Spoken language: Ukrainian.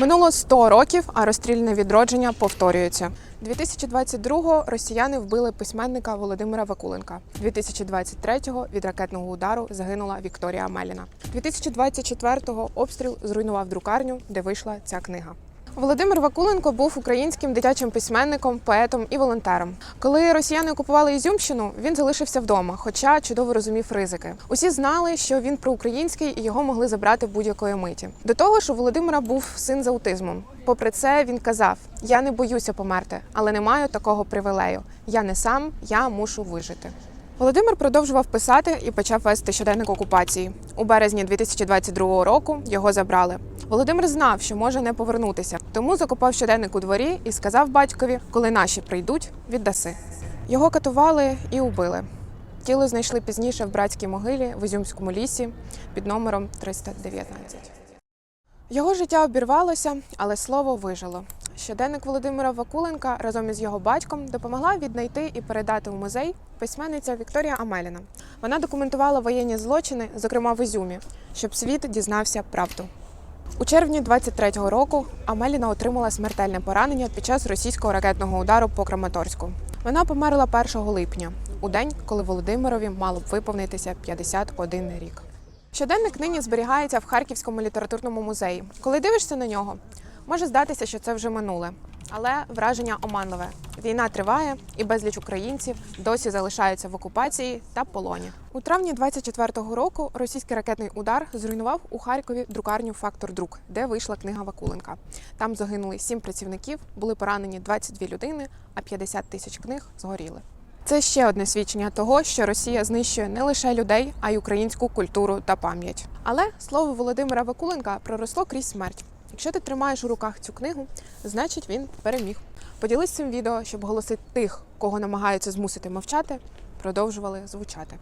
Минуло 100 років, а розстрільне відродження повторюється. 2022-го росіяни вбили письменника Володимира Вакуленка. 2023-го від ракетного удару загинула Вікторія Меліна. 2024-го обстріл зруйнував друкарню, де вийшла ця книга. Володимир Вакуленко був українським дитячим письменником, поетом і волонтером. Коли росіяни окупували Ізюмщину, він залишився вдома, хоча чудово розумів ризики. Усі знали, що він проукраїнський і його могли забрати будь-якої миті. До того ж, у Володимира був син з аутизмом. Попри це, він казав: Я не боюся померти, але не маю такого привілею. Я не сам, я мушу вижити. Володимир продовжував писати і почав вести щоденник окупації. У березні 2022 року його забрали. Володимир знав, що може не повернутися, тому закопав щоденник у дворі і сказав батькові, коли наші прийдуть, віддаси. Його катували і убили. Тіло знайшли пізніше в братській могилі в Ізюмському лісі під номером 319. Його життя обірвалося, але слово вижило. Щоденник Володимира Вакуленка разом із його батьком допомогла віднайти і передати у музей письменниця Вікторія Амеліна. Вона документувала воєнні злочини, зокрема в Ізюмі, щоб світ дізнався правду. У червні 23-го року Амеліна отримала смертельне поранення під час російського ракетного удару по Краматорську. Вона померла 1 липня, у день, коли Володимирові мало б виповнитися 51 рік. Щоденник нині зберігається в Харківському літературному музеї. Коли дивишся на нього, може здатися, що це вже минуле. Але враження оманливе. Війна триває, і безліч українців досі залишаються в окупації та полоні. У травні 24-го року російський ракетний удар зруйнував у Харкові друкарню Фактор Друк, де вийшла книга Вакуленка. Там загинули сім працівників, були поранені 22 людини, а 50 тисяч книг згоріли. Це ще одне свідчення того, що Росія знищує не лише людей, а й українську культуру та пам'ять. Але слово Володимира Вакуленка проросло крізь смерть. Якщо ти тримаєш у руках цю книгу, значить він переміг. Поділись цим відео, щоб голоси тих, кого намагаються змусити мовчати, продовжували звучати.